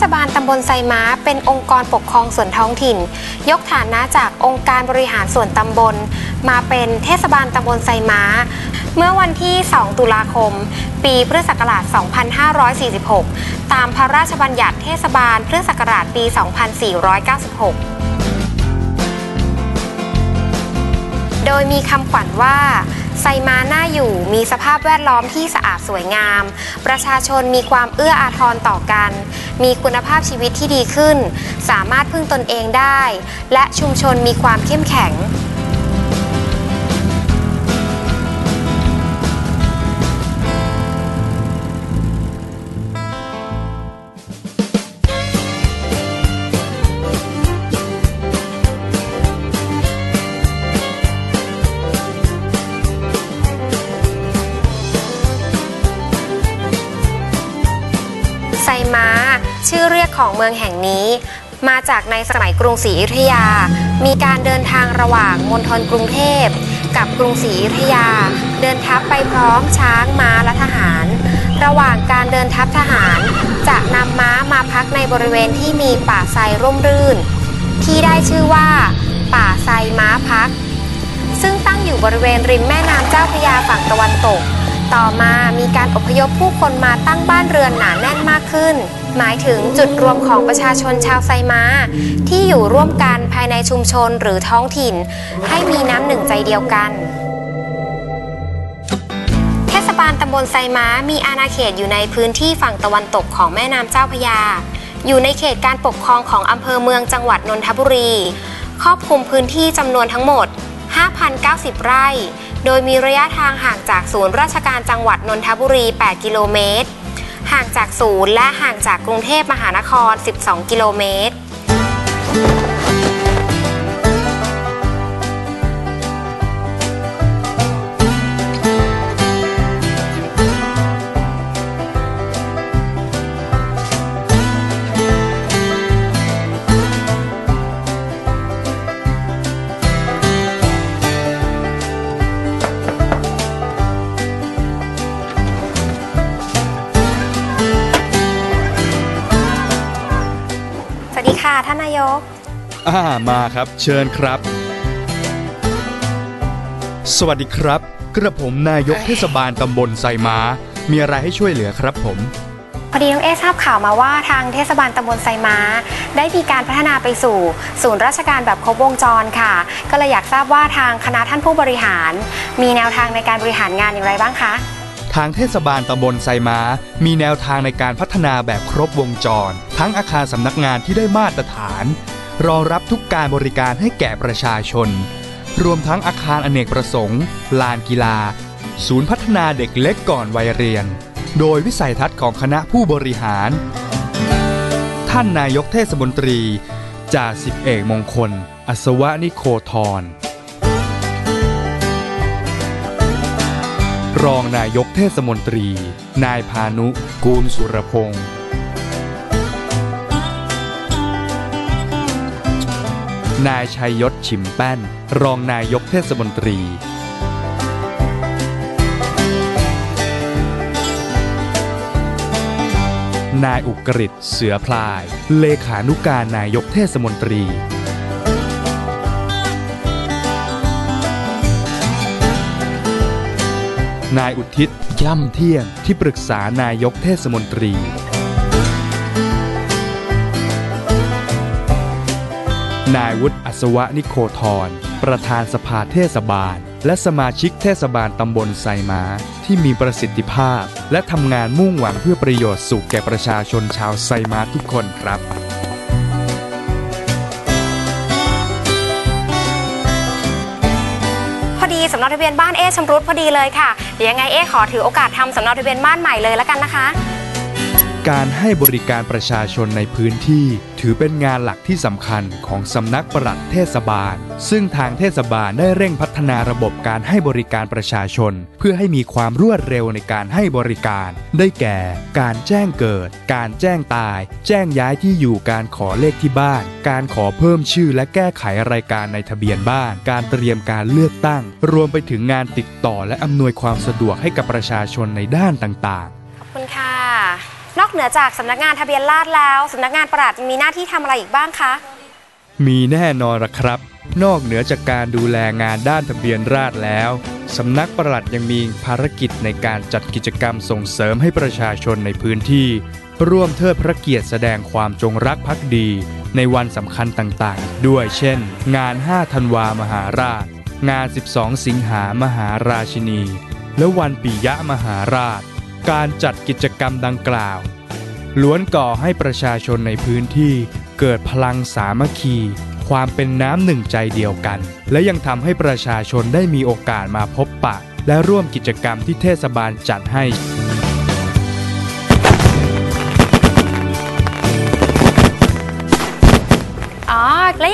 ศบาลตำบลไซม้า เป็นองค์กรปกครองส่วนท้องถิ่น ยกฐานะจากองค์การบริหารส่วนตำบล มาเป็นเทศบาลตำบลไซม้า เมื่อวันที่ 2 ตุลาคม ปีพุทธศักราช 2546 ตามพระราชบัญญัติเทศบาลพุทธศักราชปี 2496โดยมีคำขวัญว่า ไซมาน่าอยู่มีสภาพแวดล้อมที่สะอาดสวยงาม ประชาชนมีความเอื้ออาทรต่อกัน มีคุณภาพชีวิตที่ดีขึ้น สามารถพึ่งตนเองได้ และชุมชนมีความเข้มแข็ง เมืองแห่งนี้ มาจากในสมัยกรุงศรีอยุธยา มีการเดินทางระหว่างมณฑลกรุงเทพ กับกรุงศรีอยุธยา เดินทัพไปพร้อมช้างม้าและทหาร ระหว่างการเดินทัพทหาร จะนำม้ามาพักในบริเวณที่มีป่าไทรร่มรื่น ที่ได้ชื่อว่า ป่าไทรม้าพัก ซึ่งตั้งอยู่บริเวณริมแม่น้ำเจ้าพระยาฝั่งตะวันตก ต่อมามีการอพยพผู้คนมาตั้งบ้านเรือนหนาแน่นมากขึ้น หมายถึงจุดรวมของประชาชนชาวไซมา ที่อยู่ร่วมกันภายในชุมชนหรือท้องถิ่น ให้มีน้ำหนึ่งใจเดียวกันเทศบาลตำบลไซม้ามีอาณาเขตอยู่ในพื้นที่ฝั่งตะวันตกของแม่น้ำเจ้าพระยา อยู่ในเขตการปกครองของอำเภอเมืองจังหวัดนนทบุรี ครอบคลุมพื้นที่จำนวนทั้งหมด 5,090 ไร่ โดยมีระยะทางห่างจากศูนย์ราชการจังหวัดนนทบุรี 8 กิโลเมตร ห่างจากศูนย์และห่างจากกรุงเทพมหานคร 12 กิโลเมตร อ่ามาครับ เชิญครับ สวัสดีครับ กระผมนายกเทศบาลตำบลไซม้า มีอะไรให้ช่วยเหลือครับผม พอดีน้องเอทราบข่าวมาว่าทางเทศบาลตำบลไซม้า ได้มีการพัฒนาไปสู่ ศูนย์ราชการแบบครบวงจรค่ะ ก็เลยอยากทราบว่าทางคณะท่านผู้บริหาร มีแนวทางในการบริหารงานอย่างไรบ้างคะ ทางเทศบาลตำบลไซม้า มีแนวทางในการพัฒนาแบบครบวงจร ทั้งอาคารสำนักงานที่ได้มาตรฐาน รองรับทุกการบริการให้แก่ประชาชน รวมทั้งอาคารอเนกประสงค์ ลานกีฬา ศูนย์พัฒนาเด็กเล็กก่อนวัยเรียน โดยวิสัยทัศน์ของคณะผู้บริหาร ท่านนายกเทศมนตรีจ่าสิบเอกมงคล อัศวนิโคธรรองนายกเทศมนตรี นายพานุ กูลสุรพงศ์ นายชัยยศชิมแป้น รองนายกเทศมนตรี นายอุกฤษเสือพลาย เลขานุการนายกเทศมนตรี นายอุทิศย่ำเที่ยงที่ปรึกษานายกเทศมนตรี นายวุฒิอัศวนิโคธรประธานสภาเทศบาล และสมาชิกเทศบาลตำบลไซม้า ที่มีประสิทธิภาพ และทำงานมุ่งหวังเพื่อประโยชน์สุขแก่ประชาชนชาวไซม้าทุกคนครับพอดีสำเนาทะเบียนบ้านเอชำรุดพอดีเลยค่ะเดี๋ยวยังไงเอขอถือโอกาสทำสำเนาทะเบียนบ้านใหม่เลยแล้วกันนะคะ การให้บริการประชาชนในพื้นที่ ถือเป็นงานหลักที่สำคัญของสำนักปลัดเทศบาล ซึ่งทางเทศบาลได้เร่งพัฒนาระบบการให้บริการประชาชน เพื่อให้มีความรวดเร็วในการให้บริการ ได้แก่ การแจ้งเกิด การแจ้งตาย แจ้งย้ายที่อยู่การขอเลขที่บ้าน การขอเพิ่มชื่อและแก้ไขรายการในทะเบียนบ้าน การเตรียมการเลือกตั้ง รวมไปถึงงานติดต่อและอำนวยความสะดวกให้กับประชาชนในด้านต่างๆขอบคุณค่ะ นอกเหนือจากสำนักงานทะเบียนราษฎร์แล้วสำนักงานปลัดมีหน้าที่ทำอะไรอีกบ้างคะ มีแน่นอนละครับ นอกเหนือจากการดูแลงานด้านทะเบียนราษฎร์แล้วสำนักปลัดยังมีภารกิจในการจัดกิจกรรมส่งเสริมให้ประชาชนในพื้นที่ ร่วมเทิดพระเกียรติแสดงความจงรักภักดี ในวันสำคัญต่างๆ ด้วยเช่น งาน 5 ธันวามหาราช งาน 12 สิงหามหาราชินี และวันปิยะมหาราช การจัดกิจกรรมดังกล่าว ล้วนก่อให้ประชาชนในพื้นที่เกิดพลังสามัคคี ความเป็นน้ำหนึ่งใจเดียวกัน และยังทำให้ประชาชนได้มีโอกาสมาพบปะ และร่วมกิจกรรมที่เทศบาลจัดให้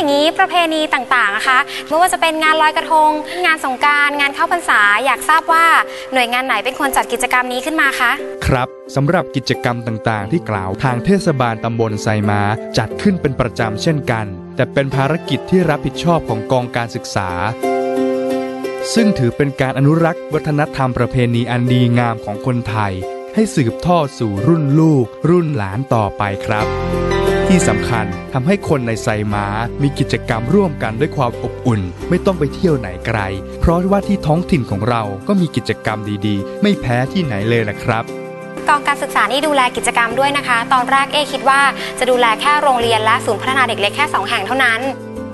อย่างนี้ประเพณีต่างๆนะคะไม่ว่าจะเป็นงานลอยกระทง งานสงการงานเข้าพรรษาอยากทราบว่าหน่วยงานไหนเป็นคนจัดกิจกรรมนี้ขึ้นมาคะครับสำหรับกิจกรรมต่างๆ ที่กล่าวทางเทศบาลตำบลไซมาจัดขึ้นเป็นประจำเช่นกัน แต่เป็นภารกิจที่รับผิดชอบของกองการศึกษาซึ่งถือเป็นการอนุรักษ์วัฒนธรรมประเพณีอันดีงามของคนไทย ให้สืบทอดสู่รุ่นลูก รุ่นหลานต่อไปครับ ที่สำคัญทำให้คนในไซม้า มีกิจกรรมร่วมกันด้วยความอบอุ่น ไม่ต้องไปเที่ยวไหนไกล เพราะว่าที่ท้องถิ่นของเราก็มีกิจกรรมดีๆ ไม่แพ้ที่ไหนเลยนะครับกองการศึกษานี่ดูแลกิจกรรมด้วยนะคะ ตอนแรกเอ๊คิดว่าจะดูแลแค่โรงเรียนและศูนย์พัฒนาเด็กเล็กแค่ 2 แห่งเท่านั้น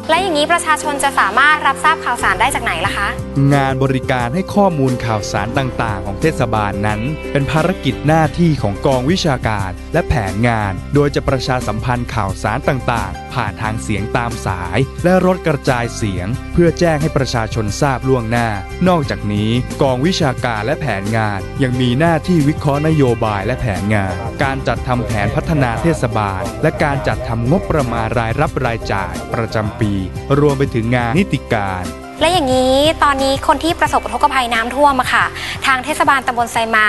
และอย่างนี้ประชาชนจะสามารถรับทราบข่าวสารได้จากไหนล่ะคะ งานบริการให้ข้อมูลข่าวสารต่างๆ ของเทศบาลนั้น เป็นภารกิจหน้าที่ของกองวิชาการ และแผนงาน โดยจะประชาสัมพันธ์ข่าวสารต่างๆ ผ่านทางเสียงตามสาย และรถกระจายเสียง เพื่อแจ้งให้ประชาชนทราบล่วงหน้า นอกจากนี้ กองวิชาการและแผนงาน ยังมีหน้าที่วิเคราะห์นโยบายและแผนงาน การจัดทำแผนพัฒนาเทศบาล และการจัดทำงบประมาณรายรับรายจ่ายประจำปีรวมไปถึงงานนิติการ และอย่างนี้ตอนนี้คนที่ประสบอุทกภัยน้ำท่วมอะค่ะ ทางเทศบาลตำบลไซม้า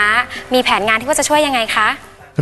มีแผนงานที่ว่าจะช่วยยังไงคะ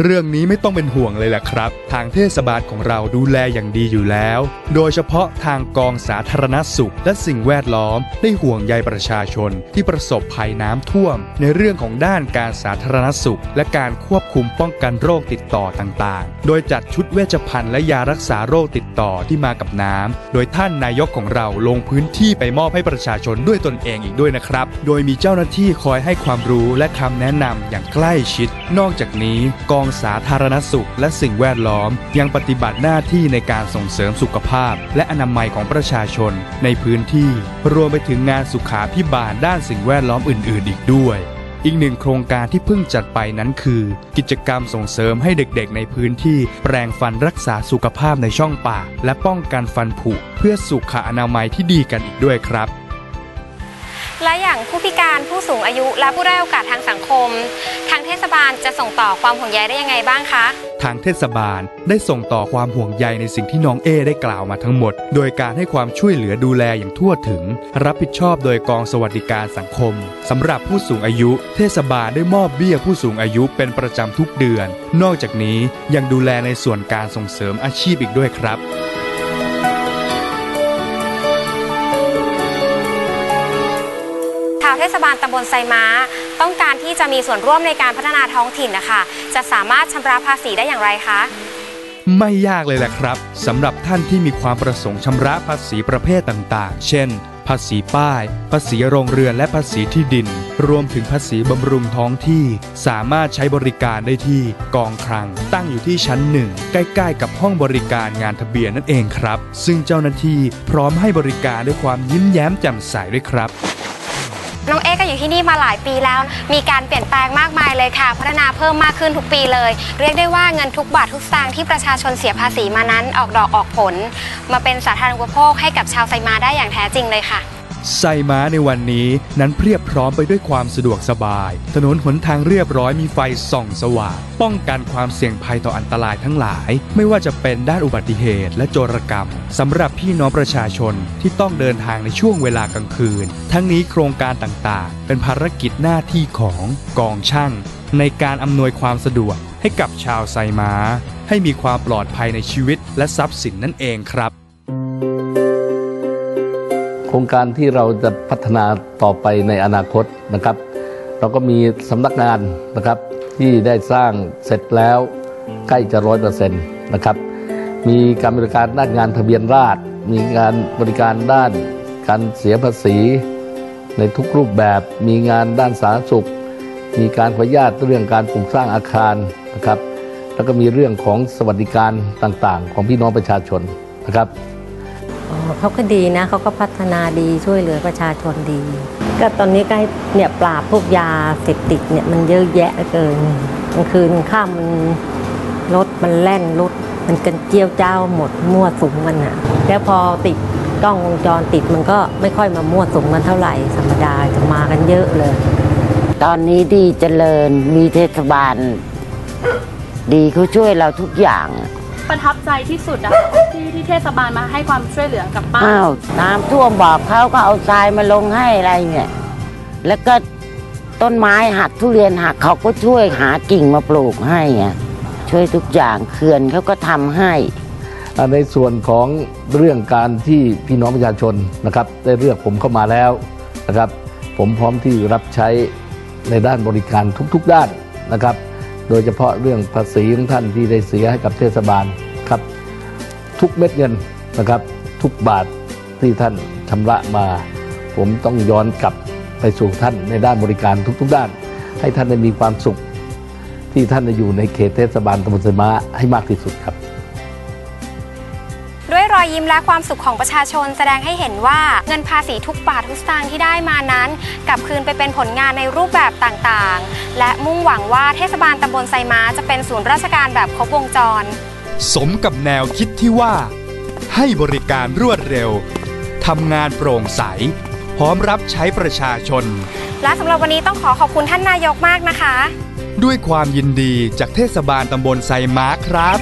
เรื่องนี้ไม่ต้องเป็นห่วงเลยแหละครับ ทางเทศบาลของเราดูแลอย่างดีอยู่แล้ว โดยเฉพาะทางกองสาธารณสุข และสิ่งแวดล้อมได้ห่วงใยประชาชนที่ประสบภัยน้ำท่วม ในเรื่องของด้านการสาธารณสุข และการควบคุมป้องกันโรคติดต่อต่างๆ โดยจัดชุดเวชภัณฑ์และยารักษาโรคติดต่อที่มากับน้ำ โดยท่านนายกของเราลงพื้นที่ไปมอบให้ประชาชนด้วยตนเองอีกด้วยนะครับ โดยมีเจ้าหน้าที่คอยให้ความรู้และคำแนะนำอย่างใกล้ชิด นอกจากนี้กองสาธารณสุข และสิ่งแวดล้อม ยังปฏิบัติหน้าที่ในการส่งเสริมสุขภาพ และอนามัยของประชาชนในพื้นที่ รวมไปถึงงานสุขาพิบาลด้านสิ่งแวดล้อมอื่น ๆ อีกด้วยอีกหนึ่งโครงการที่เพิ่งจัดไปนั้นคือ กิจกรรมส่งเสริมให้เด็กๆ ในพื้นที่ แปรงฟันรักษาสุขภาพในช่องปากและป้องกันฟันผุเพื่อสุขอนามัยที่ดีกันอีกด้วยครับ และอย่างผู้พิการผู้สูงอายุและผู้ได้โอกาสทางสังคม ทางเทศบาลจะส่งต่อความห่วงใยได้ยังไงบ้างคะ ทางเทศบาลได้ส่งต่อความห่วงใยในสิ่งที่น้องเอได้กล่าวมาทั้งหมด โดยการให้ความช่วยเหลือดูแลอย่างทั่วถึง รับผิดชอบโดยกองสวัสดิการสังคมสำหรับผู้สูงอายุ เทศบาลได้มอบเบี้ยผู้สูงอายุเป็นประจำทุกเดือน นอกจากนี้ยังดูแลในส่วนการส่งเสริมอาชีพอีกด้วยครับาวเทศบาลตำบลไซม้า ต้องการที่จะมีส่วนร่วมในการพัฒนาท้องถิ่นนะคะจะสามารถชำระภาษีได้อย่างไรคะ ไม่ยากเลยแหละครับสำหรับท่านที่มีความประสงค์ชำระภาษีประเภทต่างๆ เช่น ภาษีป้าย ภาษีโรงเรือนและภาษีที่ดิน รวมถึงภาษีบำรุงท้องที่ สามารถใช้บริการได้ที่กองคลัง ตั้งอยู่ที่ชั้นหนึ่งใกล้ๆ กับห้องบริการงานทะเบียนนั่นเองครับ ซึ่งเจ้าหน้าที่พร้อมให้บริการด้วยความยิ้มแย้มแจ่มใสด้วยครับ น้องเอ๊ก็อยู่ที่นี่มาหลายปีแล้ว มีการเปลี่ยนแปลงมากมายเลยค่ะ พัฒนาเพิ่มมากขึ้นทุกปีเลย เรียกได้ว่าเงินทุกบาททุกสตางค์ที่ประชาชนเสียภาษีมานั้นออกดอกออกผล มาเป็นสาธารณูปโภคให้กับชาวไซมาได้อย่างแท้จริงเลยค่ะ ไซม้าในวันนี้นั้นเพียบพร้อมไปด้วยความสะดวกสบาย ถนนหนทางเรียบร้อยมีไฟส่องสว่าง ป้องกันความเสี่ยงภัยต่ออันตรายทั้งหลาย ไม่ว่าจะเป็นด้านอุบัติเหตุและโจรกรรมสำหรับพี่น้องประชาชนที่ต้องเดินทางในช่วงเวลากลางคืน ทั้งนี้โครงการต่างๆ เป็นภารกิจหน้าที่ของกองช่าง ในการอำนวยความสะดวกให้กับชาวไซม้า ให้มีความปลอดภัยในชีวิตและทรัพย์สินนั่นเองครับ ครงการที่เราจะพัฒนาต่อไปในอนาคตนะครับ เราก็มีสำนักงานนะครับที่ได้สร้างเสร็จแล้วใกล้จะร้อยเปอร์เซ็นต์นะครับมีการบริการด้านงานทะเบียนราษฎรมีการบริการด้านการเสียภาษี ในทุกรูปแบบมีงานด้านสาธารณสุข มีการขออนุญาตเรื่องการปลูกสร้างอาคารนะครับ แล้วก็มีเรื่องของสวัสดิการต่างๆ ของพี่น้องประชาชนนะครับ เขาก็ดีนะเขาก็พัฒนาดีช่วยเหลือประชาชนดี ก็ตอนนี้ก็ให้เนี่ยปราบพวกยาเสพติดเนี่ยมันเยอะแยะเกินกลางคืนข้ามมันรถมันแล่นรถมันกันเจียวเจ้าหมดมั่วสุมกันอะแล้วพอติดกล้องวงจรติดมันก็ไม่ค่อยมามั่วสุมกันเท่าไหร่ธรรมดาจะมากันเยอะเลย ตอนนี้ดีเจริญมีเทศบาล ดีเขาช่วยเราทุกอย่าง ประทับใจที่สุดอะที่ที่เทศบาลมาให้ความช่วยเหลือกับป้าอ้าวน้ำท่วมบอกเขาก็เอาทรายมาลงให้อะไรเงี้ยแล้วก็ต้นไม้หักทุเรียนหักเขาก็ช่วยหากิ่งมาปลูกให้อะช่วยทุกอย่างเขื่อนเขาก็ทำให้อ่าในส่วนของเรื่องการที่พี่น้องประชาชนนะครับได้เลือกผมเข้ามาแล้วนะครับ ผมพร้อมที่รับใช้ในด้านบริการทุก ๆ ด้านนะครับ โดยเฉพาะเรื่องภาษีของท่านที่ได้เสียให้กับเทศบาลครับ ทุกเม็ดเงินนะครับ ทุกบาทที่ท่านชำระมา ผมต้องย้อนกลับไปสู่ท่านในด้านบริการทุกๆด้าน ให้ท่านได้มีความสุข ที่ท่านได้อยู่ในเขตเทศบาลตำบลไซม้าให้มากที่สุดครับ อยยิ้มและความสุขของประชาชนแสดงให้เห็นว่าเงินภาษีทุกบาททุกสตางค์ที่ได้มานั้น กลับคืนไปเป็นผลงานในรูปแบบต่างๆ และมุ่งหวังว่าเทศบาลตำบลไซม้าจะเป็นศูนย์ราชการแบบครบวงจร สมกับแนวคิดที่ว่า ให้บริการรวดเร็วทำงานโปร่งใส พร้อมรับใช้ประชาชน และสำหรับวันนี้ต้องขอขอบคุณท่านนายกมากนะคะ ด้วยความยินดีจากเทศบาลตำบลไซม้าครับ